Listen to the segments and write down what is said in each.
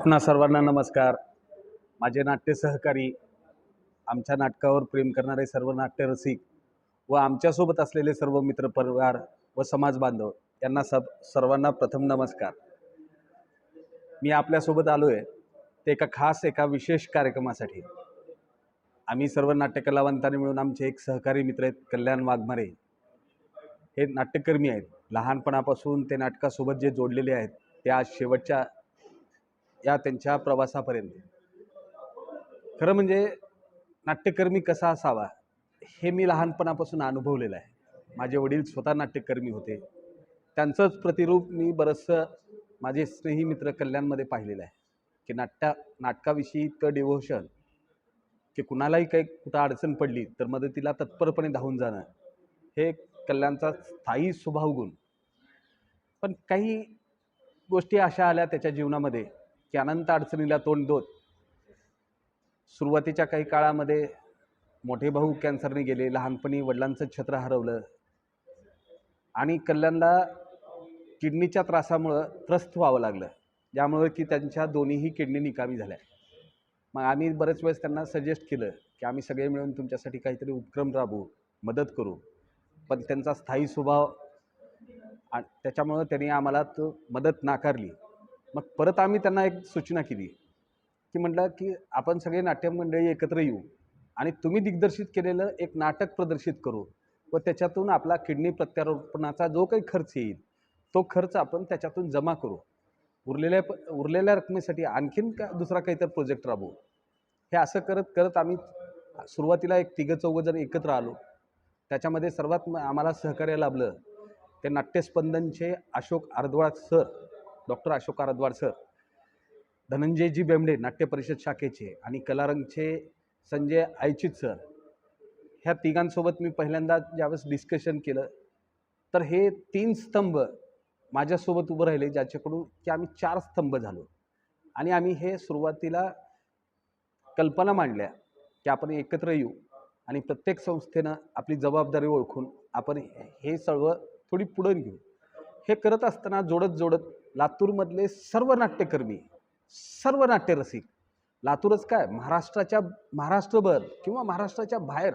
आपणा सर्वांना नमस्कार. माझे नाट्य सहकारी आमच्या नाटकावर प्रेम करणारे सर्व नाट्यरसिक व आमच्यासोबत असलेले सर्व मित्र परिवार व समाज बांधव यांना सब सर्वांना प्रथम नमस्कार. मी आपल्यासोबत आलो आहे ते एका खास एका विशेष कार्यक्रमासाठी. आम्ही सर्व नाट्यकलावंतांनी मिळून आमचे एक सहकारी मित्र आहेत कल्याण वाघमारे. हे नाट्यकर्मी आहेत. लहानपणापासून ते नाटकासोबत जे जोडलेले आहेत ते आज शेवटच्या या त्यांच्या प्रवासापर्यंत. खरं म्हणजे नाट्यकर्मी कसा असावा हे मी लहानपणापासून अनुभवलेलं आहे. माझे वडील स्वतः नाट्यकर्मी होते. त्यांचंच प्रतिरूप मी बरंचसं माझे स्नेही मित्र कल्याणमध्ये पाहिलेलं आहे की नाट्या नाटकाविषयी इतकं डिव्होशन की कुणालाही काही कुठं अडचण पडली तर मदतीला तत्परपणे धावून जाणं हे कल्याणचा स्थायी स्वभाव गुण. पण काही गोष्टी अशा आल्या त्याच्या जीवनामध्ये की अनंत अडचणीला तोंड देत. सुरुवातीच्या काही काळामध्ये मोठे भाऊ कॅन्सरने गेले लहानपणी वडिलांचं छत्र हरवलं आणि कल्याणला किडनीच्या त्रासामुळं त्रस्त व्हावं लागलं. ज्यामुळं की त्यांच्या दोन्हीही किडनी निकामी झाल्या. मग आम्ही बरेच वेळेस त्यांना सजेस्ट केलं की आम्ही सगळे मिळून तुमच्यासाठी काहीतरी उपक्रम राबवू मदत करू. पण त्यांचा स्थायी स्वभाव आणि त्याच्यामुळं त्यांनी आम्हाला तो मदत नाकारली. मग परत आम्ही त्यांना एक सूचना केली की म्हटलं की आपण सगळे नाट्यमंडळी एकत्र येऊ आणि तुम्ही दिग्दर्शित केलेलं एक नाटक प्रदर्शित करू व त्याच्यातून आपला किडनी प्रत्यारोपणाचा जो काही खर्च येईल तो खर्च आपण त्याच्यातून जमा करू. उरलेल्या प उरलेल्या रकमेसाठी आणखीन का दुसरा काहीतरी प्रोजेक्ट राबवू. हे असं करत करत आम्ही सुरुवातीला एक तिघं चौघं जण एकत्र आलो. त्याच्यामध्ये सर्वात आम्हाला सहकार्य लाभलं ते नाट्यस्पंदनचे Ashok Aradwal sir doctor Ashok Aradwal sir धनंजयजी Bembde नाट्य परिषद शाखेचे आणि कलारंगचे संजय आयचित सर ह्या तिघांसोबत मी पहिल्यांदा ज्यावेळेस डिस्कशन केलं तर हे तीन स्तंभ माझ्यासोबत उभं राहिले ज्याच्याकडून की आम्ही चार स्तंभ झालो. आणि आम्ही हे सुरुवातीला कल्पना मांडल्या की आपण एकत्र येऊ आणि प्रत्येक संस्थेनं आपली जबाबदारी ओळखून आपण हे सर्व थोडी पुढं घेऊ. हे करत असताना जोडत जोडत लातूरमधले सर्व नाट्यकर्मी सर्व नाट्यरसिक. लातूरच काय? महाराष्ट्राच्या महाराष्ट्रभर किंवा महाराष्ट्राच्या बाहेर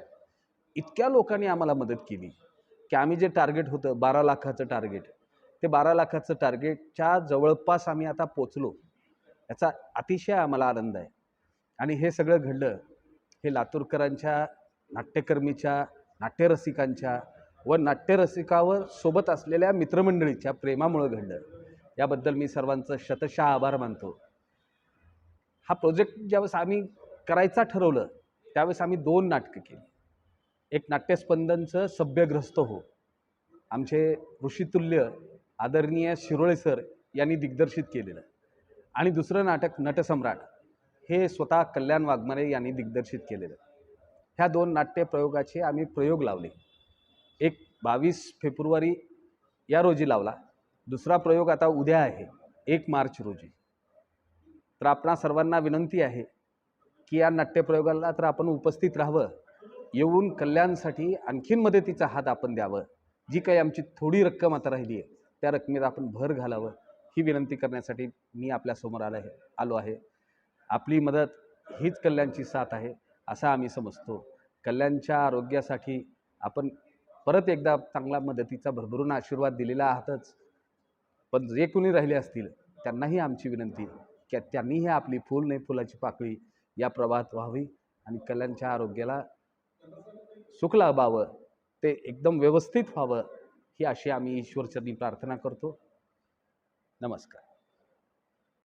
इतक्या लोकांनी आम्हाला मदत केली की आम्ही जे टार्गेट होतं बारा लाखाचं टार्गेट ते बारा लाखाचं टार्गेटच्या जवळपास आम्ही आता पोचलो. याचा अतिशय आम्हाला आनंद आहे. आणि हे सगळं घडलं हे लातूरकरांच्या नाट्यकर्मीच्या नाट्यरसिकांच्या व नाट्यरसिकावर सोबत असलेल्या मित्रमंडळीच्या प्रेमामुळं घडलं. याबद्दल मी सर्वांचं शतशः आभार मानतो. हा प्रोजेक्ट ज्यावेळेस आम्ही करायचा ठरवलं त्यावेळेस आम्ही दोन नाटकं केली. एक नाट्यस्पंदनचं सभ्यग्रस्त हो. आमचे ऋषितुल्य आदरणीय शिरोळे सर यांनी दिग्दर्शित केलेलं. आणि दुसरं नाटक नटसम्राट हे स्वतः कल्याण वाघमारे यांनी दिग्दर्शित केलेलं. ह्या दोन नाट्य प्रयोगाचे आम्ही प्रयोग लावले. एक बावीस फेब्रुवारी या रोजी लावला. दुसरा प्रयोग आता उद्या आहे. एक मार्च रोजी. तर आपणा सर्वांना विनंती आहे की या नाट्यप्रयोगाला तर आपण उपस्थित राहावं. येऊन कल्याणसाठी आणखीन मदतीचा हात आपण द्यावं. जी काही आमची थोडी रक्कम आता राहिली आहे त्या रकमेत आपण भर घालावं. ही विनंती करण्यासाठी मी आपल्यासमोर आलं आहे आलो आहे. आपली मदत हीच कल्याणची साथ आहे असं आम्ही समजतो. कल्याणच्या आरोग्यासाठी आपण परत एकदा चांगला मदतीचा भरभरून आशीर्वाद दिलेला आहातच. पण जे कोणी राहिले असतील त्यांनाही आमची विनंती की त्यांनीही आपली फूल नाही फुलाची पाकळी या प्रवाहात व्हावी आणि कल्याणच्या आरोग्याला सुख लाभावं ते एकदम व्यवस्थित व्हावं ही अशी आम्ही ईश्वरचरणी प्रार्थना करतो. नमस्कार.